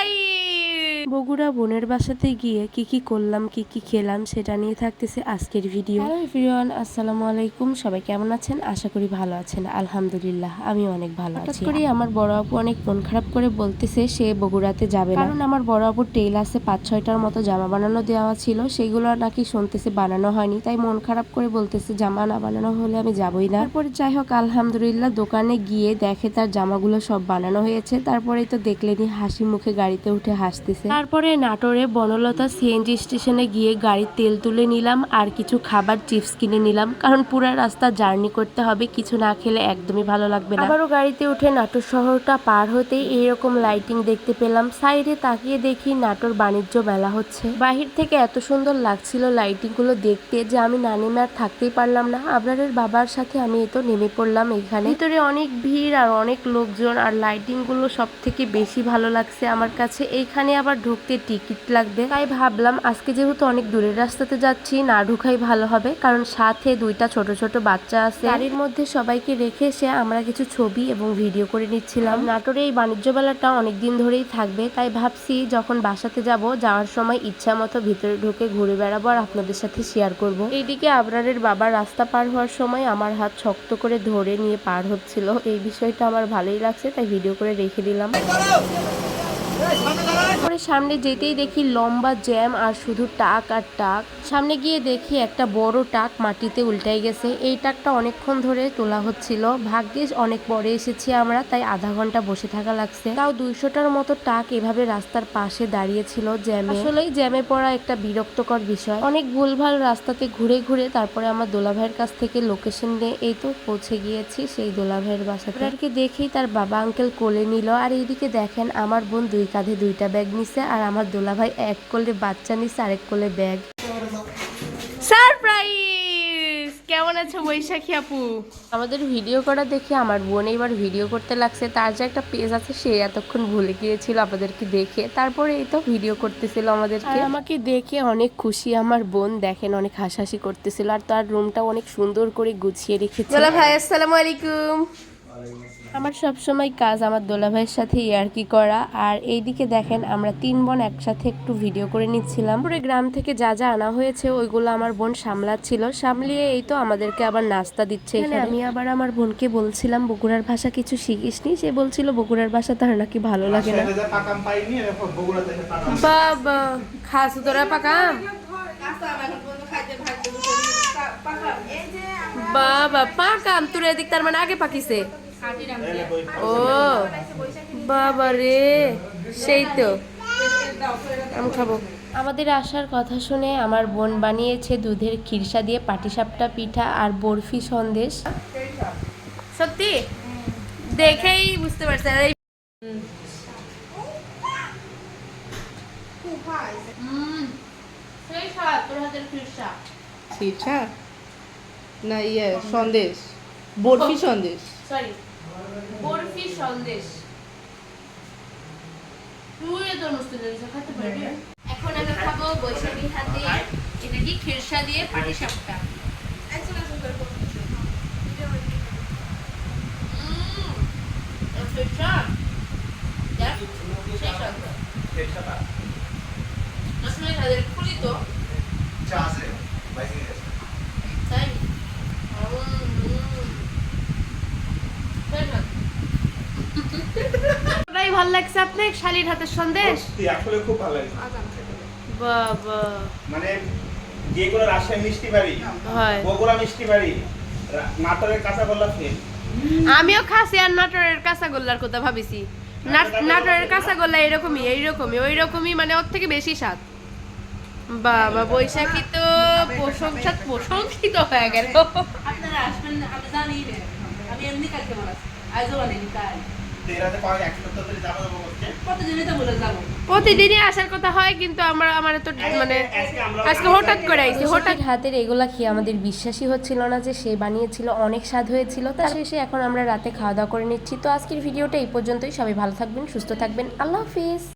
Surprise Bogura বোনের বাসাতে গিয়ে কি কি করলাম কি কি খেলাম সেটা নিয়ে থাকতেছে আজকের ভিডিও হ্যালো এভরিওয়ান আসসালামু আলাইকুম। সবাই কেমন আছেন? আশা করি ভালো আছেন। আলহামদুলিল্লাহ আমি অনেক ভালো আছি। করি আমার বড় আপু অনেক মন খারাপ করে বলতেছে সে বগুড়াতে যাবে না। কারণ আমার বড় আপুর টেইল আছে পাঁচ ছয়টার মতো জামা বানানো দেওয়া ছিল সেগুলো নাকি শুনতেছে বানানো হয়নি তাই মন খারাপ করে বলতেছে জামা না বানানো হলে আমি যাবই না। তারপরে যাই হোক আলহামদুলিল্লাহ দোকানে গিয়ে দেখে তার জামাগুলো সব বানানো হয়েছে। তারপরেই তো দেখলেনি হাসি মুখে গাড়িতে উঠে হাসতেছে। তারপরে নাটোরে বনলতা সিএনজি স্টেশনে গিয়ে গাড়ির তেল তুলে নিলাম আর কিছু খাবার চিপস কিনে নিলাম। কারণ পুরা রাস্তা জার্নি করতে হবে, কিছু না খেলে একদমই ভালো লাগবে না। আবারও গাড়িতে উঠে নাটোর শহরটা পার হতেই এইরকম লাইটিং দেখতে পেলাম। সাইডে তাকিয়ে দেখি নাটোর বাণিজ্য মেলা হচ্ছে। বাহির থেকে এত সুন্দর লাগছিল লাইটিংগুলো দেখতে যে আমি না নেমে আর থাকতেই পারলাম না। আবরারের বাবার সাথে আমি এই তো নেমে পড়লাম এখানে। ভিতরে অনেক ভিড় আর অনেক লোকজন আর লাইটিংগুলো সব থেকে বেশি ভালো লাগছে আমার কাছে। এইখানে আবার ঢুকতে টিকিট লাগবে। তাই ভাবলাম আজকে যেহেতু অনেক দূরের রাস্তাতে যাচ্ছি না ঢুকাই ভালো হবে। কারণ সাথে দুইটা ছোট ছোট বাচ্চা আছে। গাড়ির মধ্যে সবাইকে রেখে এসে আমরা কিছু ছবি এবং ভিডিও করে নিচ্ছিলাম। নাটোরে এই বাণিজ্য মেলাটা অনেক দিন ধরেই থাকবে। তাই ভাবছি যখন বাসাতে যাব যাওয়ার সময় ইচ্ছা মতো ভিতরে ঢুকে ঘুরে বেড়াবো আর আপনাদের সাথে শেয়ার করব। এইদিকে আবরারের বাবা রাস্তা পার হওয়ার সময় আমার হাত শক্ত করে ধরে নিয়ে পার হচ্ছিল। এই বিষয়টা আমার ভালোই লাগছে তাই ভিডিও করে রেখে দিলাম। পরে সামনে যেতেই দেখি লম্বা জ্যাম আর শুধু টাক আর টাক। সামনে গিয়ে দেখি একটা বড় টাক মাটিতে উল্টাই গেছে। এই টাকটা অনেকক্ষণ ধরে তোলা হচ্ছিল। ভাগ্যিস অনেক পরে এসেছি আমরা, তাই আধা ঘণ্টা বসে থাকা লাগছে। তাও দুইশোটার মতো টাক এভাবে রাস্তার পাশে দাঁড়িয়েছিল জ্যামে। আসলেই জ্যামে পড়া একটা বিরক্তকর বিষয়। অনেক ভুলভাল রাস্তাতে ঘুরে ঘুরে তারপরে আমার দোলাভাইয়ের কাছ থেকে লোকেশন নিয়ে এই তো পৌঁছে গিয়েছি সেই দোলাভাইয়ের বাসাতে। দেখেই তার বাবা আঙ্কেল কোলে নিল। আর এইদিকে দেখেন আমার বোন দুই কাঁধে দুইটা ব্যাগ নিছে আর আমার দোলাভাই এক কোলে বাচ্চা নিছে আরেক কোলে ব্যাগ। সারপ্রাইজ! কেমন আছো বৈশাখী আপু? আমাদের ভিডিও করা দেখে আমার বোন এবার ভিডিও করতে লাগছে। তার যে একটা পেজ আছে সে এতক্ষণ ভুলে গিয়েছিল আমাদেরকে দেখে। তারপরে এই তো ভিডিও করতেছিল আমাদেরকে। আর আমাকে দেখে অনেক খুশি আমার বোন দেখেন অনেক হাসাহাসি করতেছিল। আর তার রুমটা অনেক সুন্দর করে গুছিয়ে রেখেছে। দোলা ভাই আসসালামু আলাইকুম। আমার সব সময় কাজ আমার দোলা ভাইয়ের সাথে ইয়ার্কি করা। আর এইদিকে দেখেন আমরা তিন বোন একসাথে একটু ভিডিও করে নিচ্ছিলাম। পুরো গ্রাম থেকে যা যা আনা হয়েছে ওইগুলো আমার বোন সামলাচ্ছিল। সামলিয়ে এই তো আমাদেরকে আবার নাস্তা দিচ্ছে এখানে আমি আবার আমার বোনকে বলছিলাম বগুড়ার ভাষা কিছু শিখিসনি? সে বলছিল বগুড়ার ভাষা তার নাকি ভালো লাগে না। বাবা খাস তোরা পাকাম? বাবা পাকাম তোর এদিক তার মানে আগে পাকিছে। ও বাবা রে সেই তো। আমি খাব। আমাদের আসার কথা শুনে আমার বোন বানিয়েছে দুধের খিরসা দিয়ে পাটিসাপটা পিঠা আর বরফি সন্দেশ। সত্যি? দেখেই বুঝতে পারছি। খিরসা। না ইয়ে সন্দেশ। বরফি সন্দেশ। সরি বরফি সন্দেশ। খেতে পারবি। এখন আমি খাব বৈশাখী হাতে এটা কি? খিরসা দিয়ে পাটি সাপটা খুলি তো। চা আছে গেছে তাই ওটাই ভালো লাগছে আপনি শালির হাতের সন্দেশ? সত্যি আসলে খুব ভালো লাগে বাবা। মানে যে কোনো রাজশাহী মিষ্টি বাড়ি হয়। বগুড়া মিষ্টি বাড়ি নাটোরের কাঁচা গোল্লা ফেল। আমিও খাসি আর নাটোরের কাঁচাগোল্লার কথা ভাবিছি। নাট- নাটোরের কাঁচাগোল্লা এরকমই এইরকমই ওই রকমই মানে ওর থেকে বেশি স্বাদ। বাবা বৈশাখী তো প্রশংসা প্রশংসিত হয়ে গেল। আপনারা আসবেন আমি জানি আমি এমনি কালকে আজও বানিনি তাই। প্রতিদিনই আসার কথা হয় কিন্তু আমরা আমার তো মানে আজকে হঠাৎ করে আইছি হঠাৎ হাতের এগুলা খেয়ে আমাদের বিশ্বাসই হচ্ছিল না যে সে বানিয়েছিল অনেক স্বাদ হয়েছিল। তা শেষে এখন আমরা রাতে খাওয়া দাওয়া করে নিচ্ছি। তো আজকের ভিডিওটা এই পর্যন্তই। সবাই ভালো থাকবেন সুস্থ থাকবেন। আল্লাহ হাফিজ।